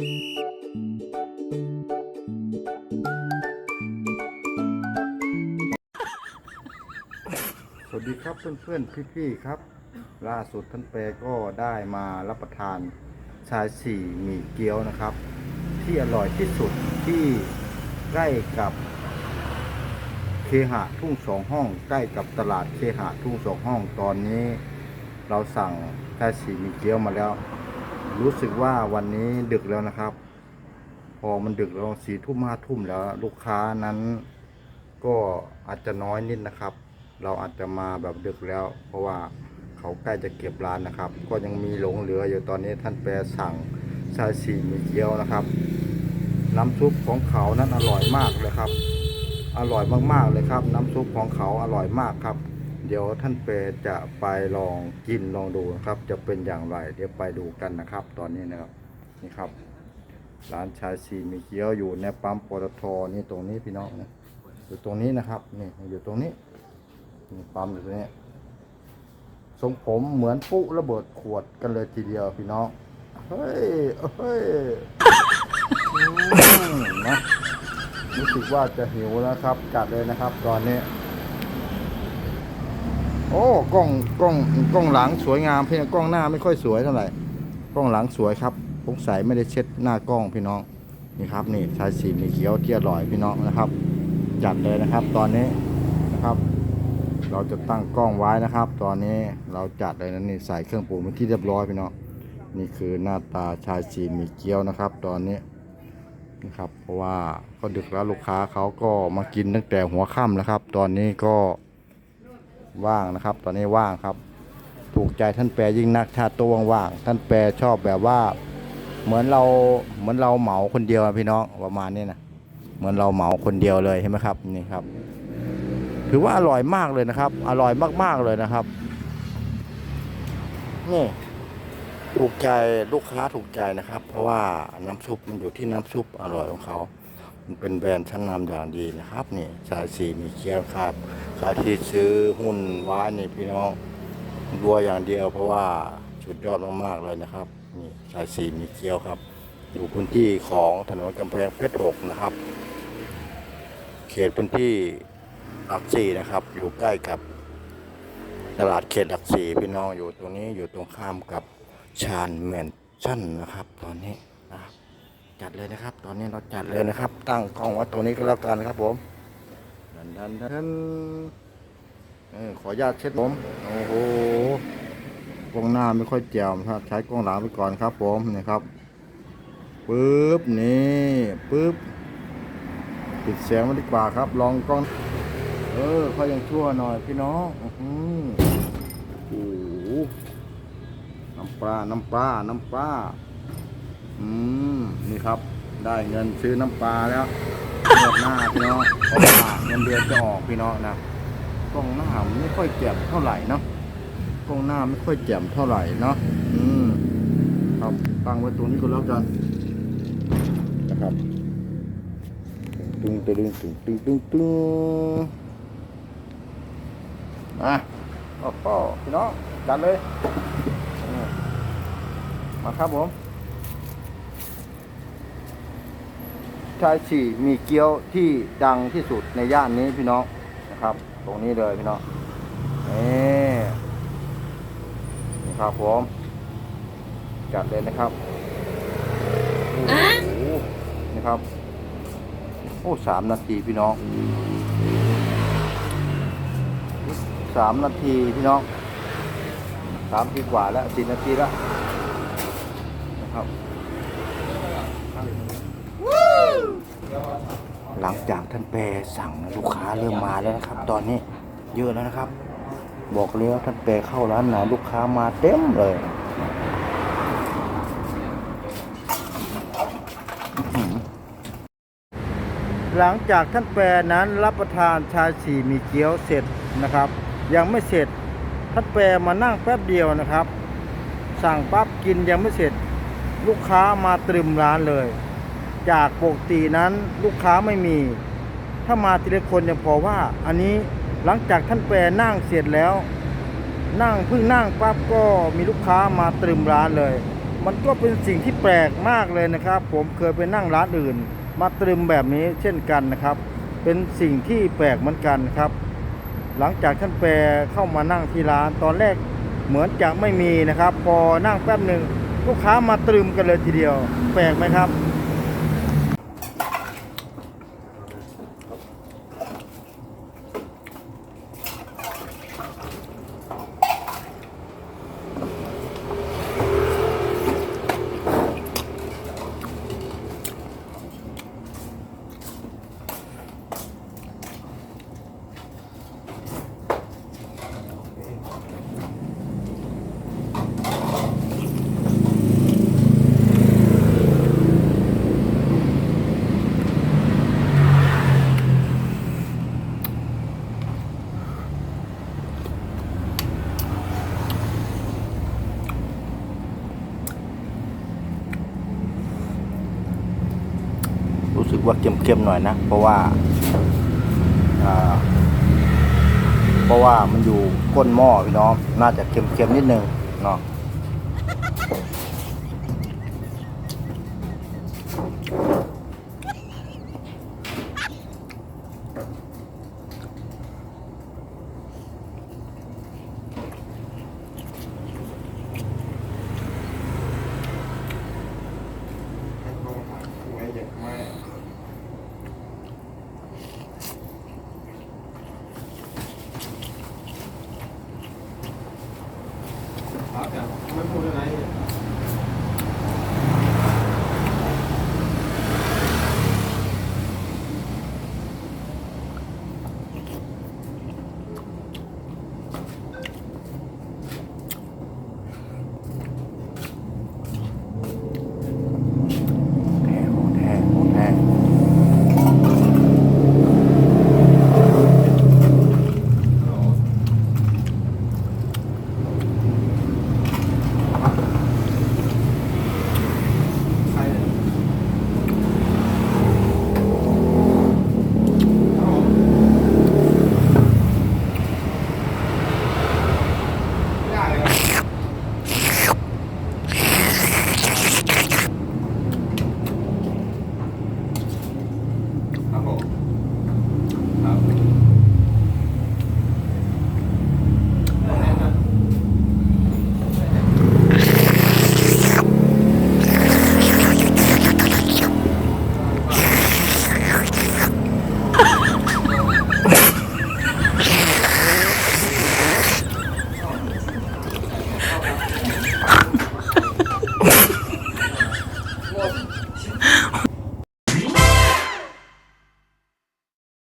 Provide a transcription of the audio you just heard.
สวัสดีครับเพื่อนๆพี่ๆครับ ล่าสุดท่านเปก็ได้มารับประทานชาสี่หมี่เกี๊ยวนะครับ ที่อร่อยที่สุดที่ใกล้กับเคหะทุ่งสองห้อง ใกล้กับตลาดเคหะทุ่งสองห้องตอนนี้ เราสั่งชาสี่หมี่เกี๊ยวมาแล้ว รู้สึกว่าวันนี้ดึกแล้วนะครับ พอมันดึกแล้วสี่ทุ่มห้าทุ่มแล้ว ลูกค้านั้นก็อาจจะน้อยนิดนะครับ เราอาจจะมาแบบดึกแล้ว เพราะว่าเขาใกล้จะเก็บร้านนะครับ ก็ยังมีหลงเหลืออยู่ตอนนี้ท่านแปรสั่งชายสีมีเกี๊ยวนะครับ น้ำซุปของเขานั้นอร่อยมากเลยครับ อร่อยมากๆเลยครับ น้ำซุปของเขาอร่อยมากครับ เดี๋ยวท่านเปจะไปลองกินลองดูนะครับ จะเป็นอย่างไร เดี๋ยวไปดูกันนะครับ ตอนนี้นะครับนี่ครับร้านชายสีมีเกี๊ยวอยู่ในปั๊มปตทนี่ตรงนี้พี่น้องนะอยู่ตรงนี้นะครับนี่อยู่ตรงนี้นี่ปั๊มอยู่ตรงนี้ทรงผมเหมือนปุ๊ระเบิดขวดกันเลยทีเดียวพี่น้องเฮ้ยเฮ้ยนะรู้สึกว่าจะหิวแล้วครับจัดเลยนะครับ ตอนนี้ โอ้กล้องกล้องกล้องหลังสวยงามพี่น้องกล้องหน้าไม่ค่อยสวยเท่าไหร่กล้องหลังสวยครับสงสัยไม่ได้เช็ดหน้ากล้องพี่น้องนี่ครับนี่ชายสีมีเขียวที่อร่อยพี่น้องนะครับ จัดเลยนะครับ ตอนนี้นะครับ เราจะตั้งกล้องไว้นะครับ ตอนนี้เราจัดเลยนะนี่ใส่เครื่องปรุงเป็นที่เรียบร้อยพี่น้องนี่คือหน้าตาชายสีมีเกี๊ยวนะครับ ตอนนี้นะครับ เพราะว่าก็ดึกแล้วลูกค้าเขาก็มากินตั้งแต่หัวค่ำแล้วครับ ตอนนี้ก็ ว่างนะครับ ตอนนี้ว่างครับ ถูกใจท่านแปรยิ่งนักชาติตัวว่างๆท่านแปรชอบแบบว่า เหมือนเราเหมือนเราเหมาคนเดียวพี่น้องประมาณนี้นะเหมือนเราเหมาคนเดียวเลยใช่ไหมครับนี่ครับ ถือว่าอร่อยมากเลยนะครับ อร่อยมากๆเลยนะครับนี่ถูกใจลูกค้าถูกใจนะครับ เพราะว่าน้ำซุปมันอยู่ที่น้ำซุปอร่อยของเขา เป็นแบรนด์ชั้นนำอย่างดีนะครับนี่ชายสีมีเกี๊ยวครับใครที่ซื้อหุ้นว้นี่พี่น้องรัวอย่างเดียว เพราะว่าสุดยอดมากๆเลยนะครับนี่ชายสีมีเกี๊ยวครับ อยู่พื้นที่ของถนนกำแพงเพชรหกนะครับ เขตพื้นที่หลักสี่นะครับ อยู่ใกล้กับตลาดเขตหลักสี่พี่น้องอยู่ตรงนี้อยู่ตรงข้ามกับชานแมนชั่นนะครับ ตอนนี้ จัดเลยนะครับ ตอนนี้เราจัดเลยนะครับ ตั้งกล้องไว้ตรงนี้ก็แล้วกันครับผมดันดันดันเออขออนุญาตเช็ดผมโอ้โหกล้องหน้าไม่ค่อยแจ่มครับ ใช้กล้องหลังไปก่อนครับ ผมนี่ครับปึ๊บนี่ปึ๊บปิดเสียงมาดีกว่าครับ ลองกล้องเออเขายังชั่วหน่อยพี่น้องอื้อหือโอ้โหน้ำปลาน้ำปลาน้ำปลา อืมนี่ครับ ได้เงินซื้อน้ำปลาแล้วงวดหน้าพี่น้องเพราะว่าเงินเดือนจะออกพี่น้องนะกล้องหน้าไม่ค่อยแจ่มเท่าไหร่เนาะกล้องหน้าไม่ค่อยแจ่มเท่าไหร่เนาะอืมครับตั้งไว้ตรงนี้ก็แล้วกันนะครับตึงตึงตึงตึงตึงตึงมาโอ้โหพี่น้องจัดเลยมาครับผม ชายฉี่มีเกี๊ยวที่ดังที่สุดในย่านนี้พี่น้องนะครับ ตรงนี้เลยพี่น้องนี่ครับผมจัดเลยนะครับโอ้โหนี่ครับ โอ้สามนาทีพี่น้องสามนาทีพี่น้องสามนาทีกว่าแล้วสี่นาทีแล้วนะครับ หลังจากท่านแปรสั่งลูกค้าเริ่มมาแล้วนะครับ ตอนนี้เยอะแล้วนะครับ บอกแล้วท่านแปรเข้าร้านไหนลูกค้ามาเต็มเลยหลังจากท่านแปรนั้นรับประทานชาฉีมีเกี๊ยวเสร็จนะครับ ยังไม่เสร็จท่านแปรมานั่งแป๊บเดียวนะครับ สั่งปั๊บกินยังไม่เสร็จ ลูกค้ามาตรึมร้านเลย จากปกตินั้นลูกค้าไม่มี ถ้ามาทีละคนยังพอว่า อันนี้หลังจากท่านแปรนั่งเสร็จแล้ว นั่งเพิ่งนั่งปั๊บก็มีลูกค้ามาตรึมร้านเลย มันก็เป็นสิ่งที่แปลกมากเลยนะครับ ผมเคยไปนั่งร้านอื่น มาตรึมแบบนี้เช่นกันนะครับ เป็นสิ่งที่แปลกเหมือนกันครับ หลังจากท่านแปรเข้ามานั่งที่ร้านตอนแรกเหมือนจะไม่มีนะครับ พอนั่งแป๊บหนึ่งลูกค้ามาตรึมกันเลยทีเดียว แปลกไหมครับ ว่าเค็มๆหน่อยนะ เพราะว่าเพราะว่ามันอยู่ก้นหม้อพี่น้องน่าจะเค็มๆนิดนึงเนาะ 好，两。